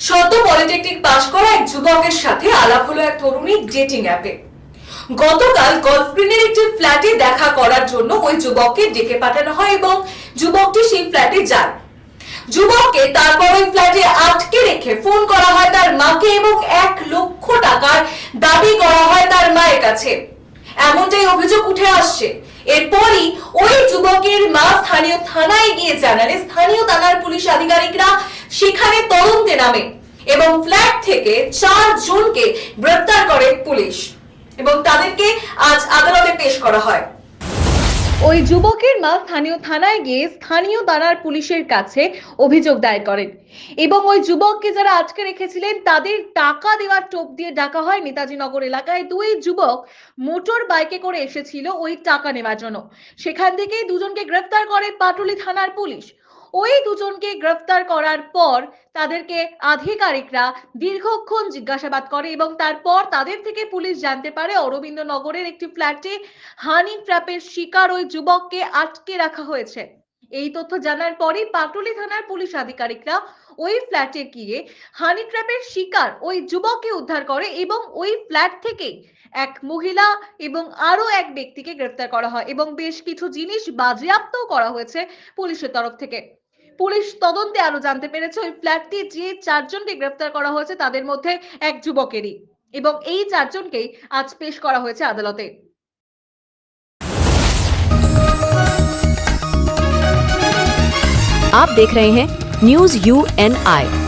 সদ্য পলিটেকনিক পাশ করা এক যুবকের সাথে আলাপ হলো এক ডেটিং অ্যাপে গতকাল একটি ফ্ল্যাটে দেখা করার জন্য ওই যুবককে ডেকে পাঠানো হয় এবং যুবকটি সেই ফ্ল্যাটে যায়। যুবককে তারপর ওই ফ্ল্যাটে আটকে রেখে ফোন করা হয় তার মাকে এবং এক লক্ষ টাকার দাবি করা হয় তার মায়ের কাছে। এমনটাই অভিযোগ উঠে আসছে। এরপরই ওই যুবকের মা স্থানীয় থানায় গিয়ে জানালে স্থানীয় থানার পুলিশ আধিকারিকরা সেখানে তদন্তে নামে এবং ফ্ল্যাট থেকে চার জনকে গ্রেপ্তার করে পুলিশ এবং তাদেরকে আজ আদালতে পেশ করা হয়। ওই যুবকের মা স্থানীয় থানায় গিয়ে স্থানীয় থানার পুলিশের কাছে অভিযোগ দায়ের করেন এবং ওই যুবককে যারা আজকে রেখেছিলেন তাদের টাকা দেওয়ার টোপ দিয়ে ডাকা হয় নেতাজি নগর এলাকায়। দুই যুবক মোটর বাইকে করে এসেছিল ওই টাকা নেওয়ার জন্য। সেখান থেকেই দুজনকে গ্রেফতার করে পাটুলি থানার পুলিশ। ওই দুজনকে গ্রেফতার করার পর তাদেরকে আধিকারিকরা দীর্ঘক্ষণ জিজ্ঞাসাবাদ করে এবং তারপর তাদের থেকে পুলিশ জানতে পারে অরবিন্দনগরের একটি ফ্ল্যাটে হানি ট্র্যাপের শিকার ওই যুবককে আটকে রাখা হয়েছে। এই তথ্য জানার পরেই পাটুলি থানার পুলিশ আধিকারিকরা ওই ফ্ল্যাটে গিয়ে হানি ট্র্যাপের শিকার ওই যুবককে উদ্ধার করে এবং ওই ফ্ল্যাট থেকেই এক মহিলা এবং আরও এক ব্যক্তিকে গ্রেফতার করা হয় এবং বেশ কিছু জিনিস বাজেয়াপ্ত করা হয়েছে পুলিশের তরফ থেকে। পুলিশ তদন্তে আরো জানতে পেরেছে ওই ফ্ল্যাটটি যে চারজনকে গ্রেফতার করা হয়েছে তাদের মধ্যে এক যুবকেরই এবং এই চারজনকেই আজ পেশ করা হয়েছে আদালতে आप देख रहे हैं न्यूज यू एन आई